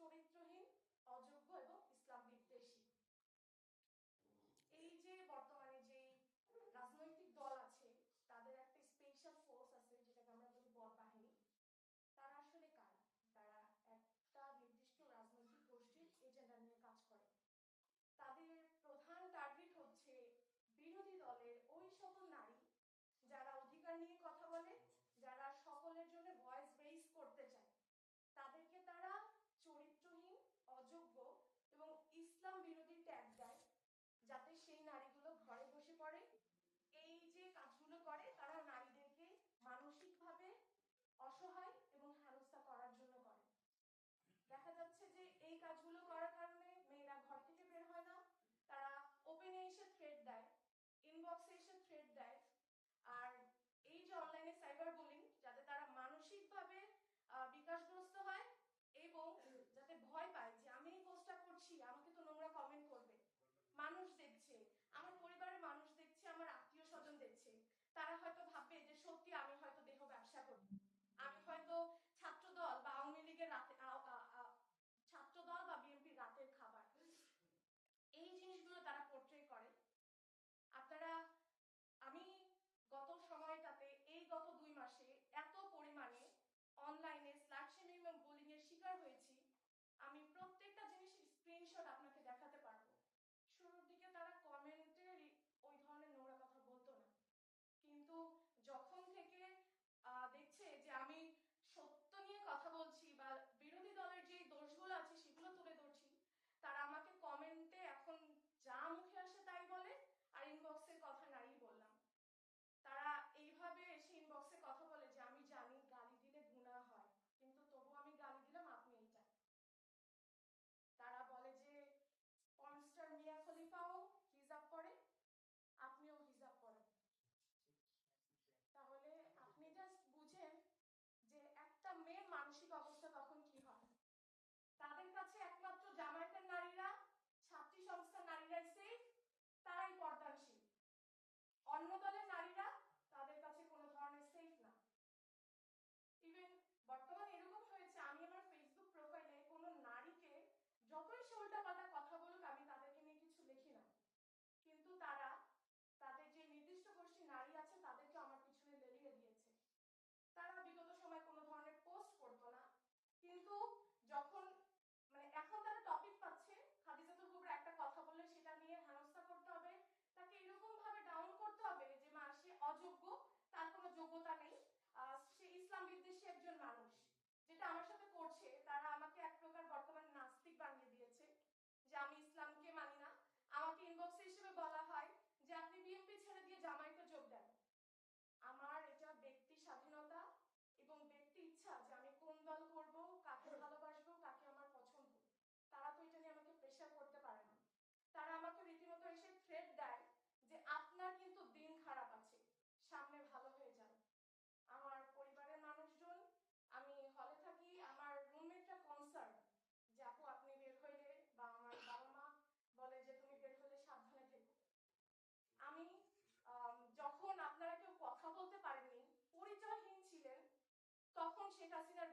চরিত্রহীন আপনাকে একজন মানুষ যেটা আমার সাথে তখন শেখ হাসিনার